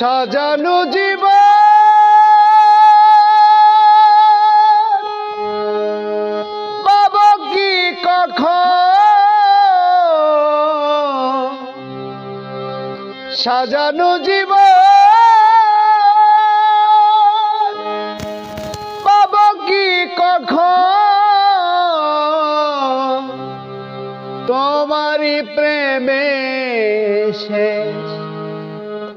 সাজানো জীব বাবা কি কখন? সাজানো জীব বাবা কি কখন? তোমারই প্রেমে শেষ।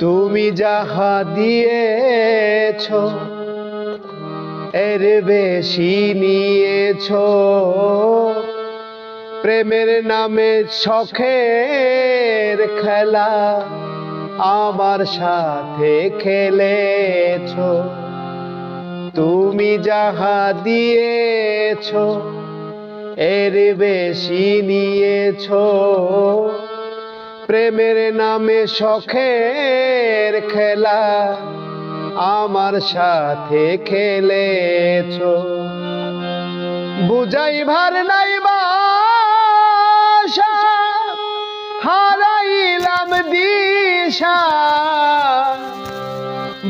তুমি যাহা দিয়েছ, এর বেশি নিয়েছ। প্রেমের নামে শখের খেলা আমার সাথে খেলেছ। তুমি যাহা দিয়েছ, এর বেশি নিয়েছ। প্রেমের নামে শখের খেলা আমার সাথে খেলেছ। বুঝাইবার নাই বাসা, হারাইলাম দিশা।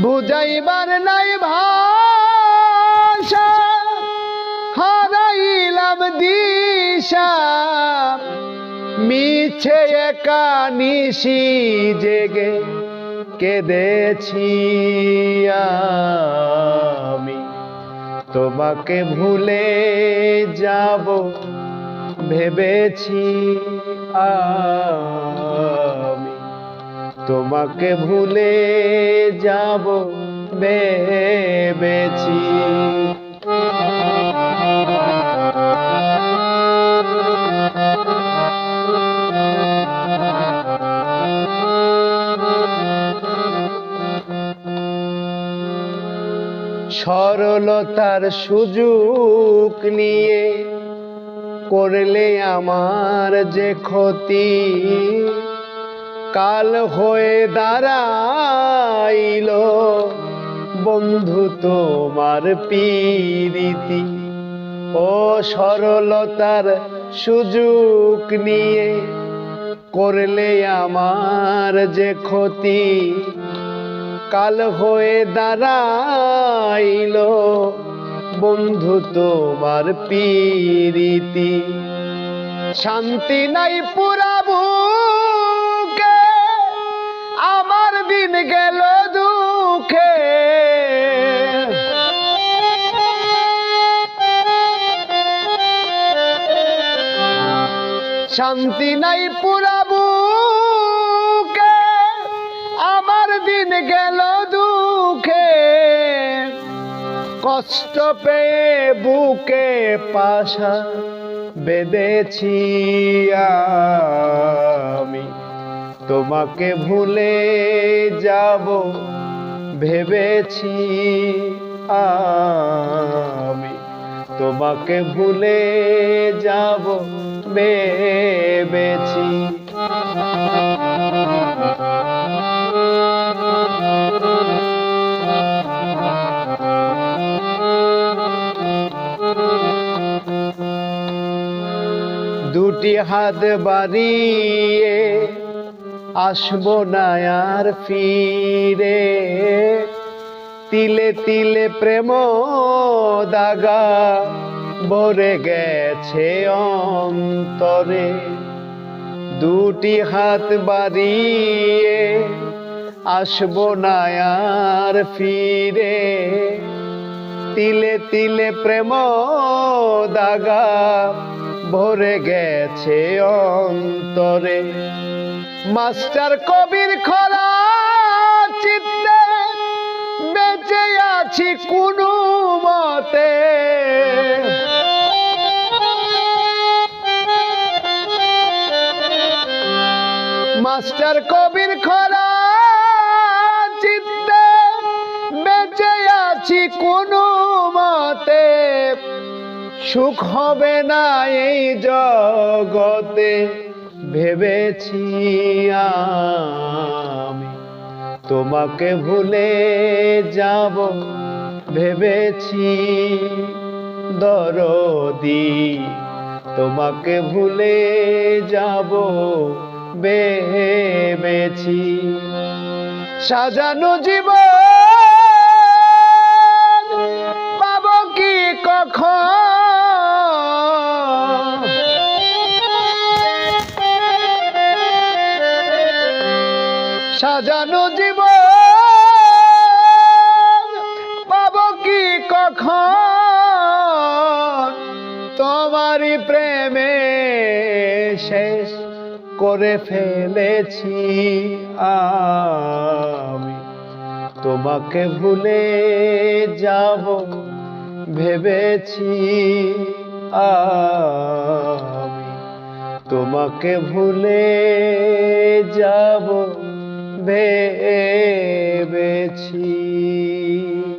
বুঝাইবার নাই ভাষা, হারাইলাম দিশা। মিছে একা নিশি জেগে কেঁদেছি আমি। তোমাকে ভুলে যাব ভেবেছি আমি। তোমাকে ভুলে যাব ভেবেছি সরলতার সুযোগ নিয়ে করলে আমার যে ক্ষতি। কাল হয়ে দাঁড়াইল বন্ধু তোমার পীরিতি। ও সরলতার সুযোগ নিয়ে করলে আমার যে ক্ষতি। কাল হয়ে দাঁড়াইল। বন্ধু তোমার পীরিতি। শান্তি নাই পুরাবুকে আমার দিন গেল দুঃখে। শান্তি নাই আমার দিন গেল দুঃখে। কষ্ট পেয়ে বুকে পাশা বেঁধেছি আমি। তোমাকে ভুলে যাব ভেবেছি আমি। তোমাকে ভুলে যাব ভেবেছি। দুটি হাত বাড়িয়ে, আসব না আর ফিরে। তিলে তিলে প্রেম দাগা ভরে গেছে অন্তরে। দুটি হাত বাড়িয়ে, আসব না আর ফিরে। তিলে তিলে প্রেম দাগা ভরে গেছে অন্তরে। মাস্টার কবির খরা চিত্তে বেঁচে আছি কোনো মতে। মাস্টার কবির খরা চিত্তে বেঁচে আছি কোনো সুখ হবে না এই জগতে, ভেবেছি আমি। তোমাকে ভুলে যাব, ভেবেছি দরদি। তোমাকে ভুলে যাব, ভেবেছি। সাজানো জীবন পাবো কি কখন? সাজানো জীব পাবো কি কখন? তোমারই প্রেমে শেষ করে ফেলেছি আমি। তোমাকে ভুলে যাব ভেবেছি আমি। তোমাকে ভুলে যাব ভেবেছি।